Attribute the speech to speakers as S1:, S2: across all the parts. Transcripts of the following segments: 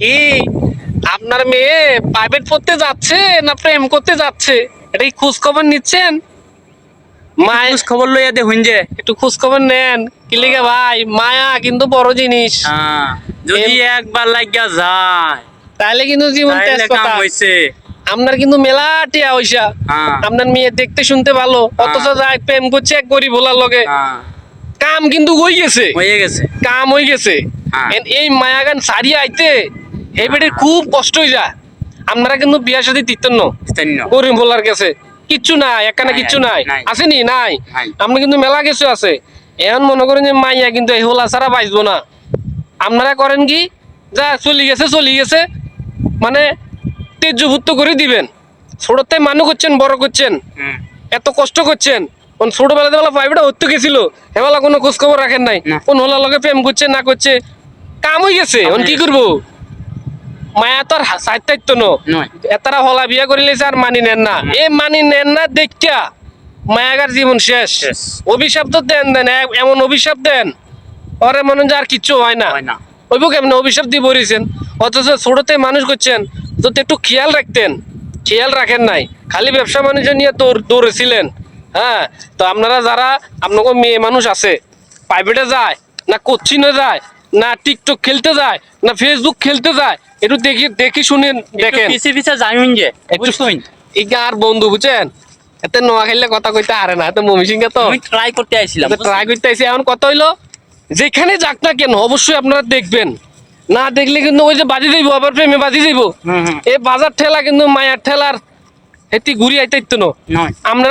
S1: কি? আপনার মেয়ে প্রাইভেট পড়তে যাচ্ছে না প্রেম করতে যাচ্ছে? এটা কি খোঁজ খবর নিচ্ছেন? মায়ের
S2: খোঁজ খবর লইয়া দেখুন যে।
S1: একটু খোঁজ খবর নেন। কি লিখে ভাই? মায়া কিন্তু বড় জিনিস।
S2: হ্যাঁ, যদি একবার লাগিয়া যায়
S1: তাইলে কিন্তু জীবন
S2: হইছে।
S1: আপনার কিন্তু মেলা টিয়া হইসা।
S2: হ্যাঁ,
S1: আপনার মেয়ে দেখতে শুনতে ভালো। অথচ যায় প্রেম করছে এক গরিব ভোলার লগে।
S2: হ্যাঁ,
S1: কাম কিন্তু হই গেছে।
S2: হয়ে গেছে।
S1: কাম হয়ে গেছে।
S2: হ্যাঁ।
S1: এই মায়াগান সারিয়ে আইতে এই বেটির খুব কষ্ট হয়ে যায় আপনারা কিন্তু বিয়া সাথে দিতেন। গরিব বলার কাছে। কিচ্ছু নাই এখানে কিচ্ছু নাই। আসেনি? নাই। আপনি কিন্তু মেলা কিছু আছে। এখন মনে করেন যে মাইয়া কিন্তু এই হোলা ছাড়া বাঁচবো না। আপনারা করেন কি? যা চলি গেছে চলি গেছে। মানে তেজভুক্ত করে দিবেন। ছোটতে মানুষ করছেন বড় করছেন। এত কষ্ট করছেন। কোন ছোটবেলাতে বেলা হত্যা গেছিল। এবেলা কোনো খোঁজ খবর রাখেন নাই। কোন হোলার লগে প্রেম করছে না করছে। কাম হয়ে গেছে। কি করব? মায়া তো আর সাহিত্য ন। এতারা হলা বিয়া করিলে আর মানি নেন না। এ মানি নেন না দেখা মায়াগার জীবন শেষ। অভিশাপ তো দেন দেন এমন অভিশাপ দেন ওরে মনে যে আর কিচ্ছু হয় না।
S2: না।
S1: কেমন? অভিশাপ দিয়ে বলেছেন অথচ ছোটতে মানুষ করছেন তো একটু খেয়াল রাখতেন খেয়াল রাখেন নাই। খালি ব্যবসা বাণিজ্য নিয়ে দৌড় দৌড়েছিলেন। হ্যাঁ তো আপনারা যারা আপনাকে মেয়ে মানুষ আছে প্রাইভেটে যায় না কোচিনে যায় না টিকটক খেলতে যায় না ফেসবুক খেলতে যায় একটু দেখি দেখি শুনে দেখেন।
S2: পিছে পিছে যাইন যে
S1: একটু
S2: বুঝছুন
S1: এই আর বন্ধু বুঝছেন? এতে নোয়া খেললে কথা কইতে হারে না এত মমিসিংহে তো।
S2: আমি ট্রাই করতে আইছিলাম
S1: ট্রাই করতে আইসি এখন কত হইল যেখানে যাক না কেন অবশ্যই আপনারা দেখবেন। না দেখলে কিন্তু ওই যে বাজি যাইব আবার প্রেমে বাজি
S2: হুম।
S1: এই বাজার ঠেলা কিন্তু মায়ার ঠেলার এটি ঘুরি আইতে ইত্তো না।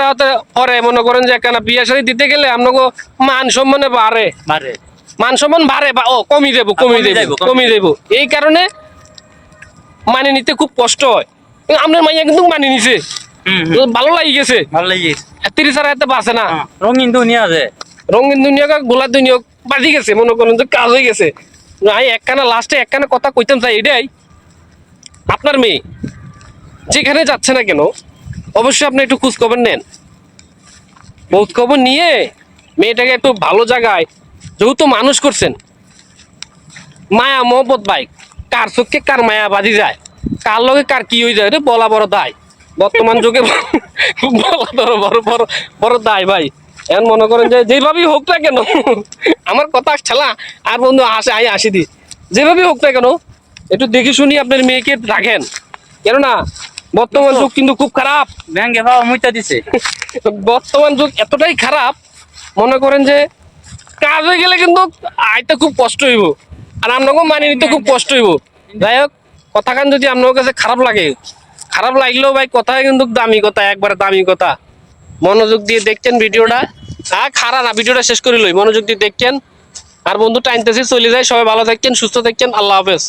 S1: হয়তো পরে মনে করেন যে কেন বিয়ে শাড়ি দিতে গেলে আপনাকে মান সম্মানে বাড়ে।
S2: বারে
S1: মান সম্মান বাড়ে বা ও কমি দেবো কমি দেবো
S2: কমে
S1: দেবো। এই কারণে মানে নিতে খুব কষ্ট হয়। আপনার মাইয়া কিন্তু মানি নিছে। ভালো লাগি গেছে।
S2: ভালো লাগিয়েছে
S1: তিরিশ আর এতে বাঁচে না।
S2: হ্যাঁ, রঙিন দুনিয়া আছে।
S1: রঙিন দুনিয়া কা গোলা দুনিয়া বাজি গেছে মনে করেন যে কাজ হয়ে গেছে। আমি একখানা লাস্টে একখানা কথা কইতাম চাই এটাই। আপনার মেয়ে যেখানে যাচ্ছে না কেন অবশ্যই আপনি একটু খোঁজ খবর নেন। খোঁজ খবর নিয়ে মেয়েটাকে একটু ভালো জায়গায় যেহেতু মানুষ করছেন মায়া মোহব্বত ভাই কার চোখে কার মায়া বাজি যায় কার লগে কার কি হয়ে যায় রে বলা বড় দায়। বর্তমান যুগে বলা বড় বড় বড় বড় দায় ভাই। এখন মনে করেন যে যেভাবেই হোক না কেন আমার কথা ঠেলা আর বন্ধু আসে আই আসি দি। যেভাবেই হোক না কেন একটু দেখে শুনি আপনার মেয়েকে রাখেন। কেননা বর্তমান যুগ কিন্তু খুব খারাপ।
S2: ব্যাংকে পাওয়া মুইতা দিছে।
S1: বর্তমান যুগ এতটাই খারাপ মনে করেন যে কাজ গেলে কিন্তু আইতে খুব কষ্ট হইব। আর আপনাকেও মানিয়ে নিতে খুব কষ্ট হইব। যাই হোক, কথাখান যদি আপনার কাছে খারাপ লাগে, খারাপ লাগলেও ভাই কথা কিন্তু দামি কথা, একবারে দামি কথা। মনোযোগ দিয়ে দেখছেন ভিডিওটা। হ্যাঁ খারাপ না, ভিডিওটা শেষ করে লই। মনোযোগ দিয়ে দেখছেন। আর বন্ধু টাইমতেছি চলে যায় সবাই ভালো থাকছেন, সুস্থ থাকছেন। আল্লাহ হাফেজ।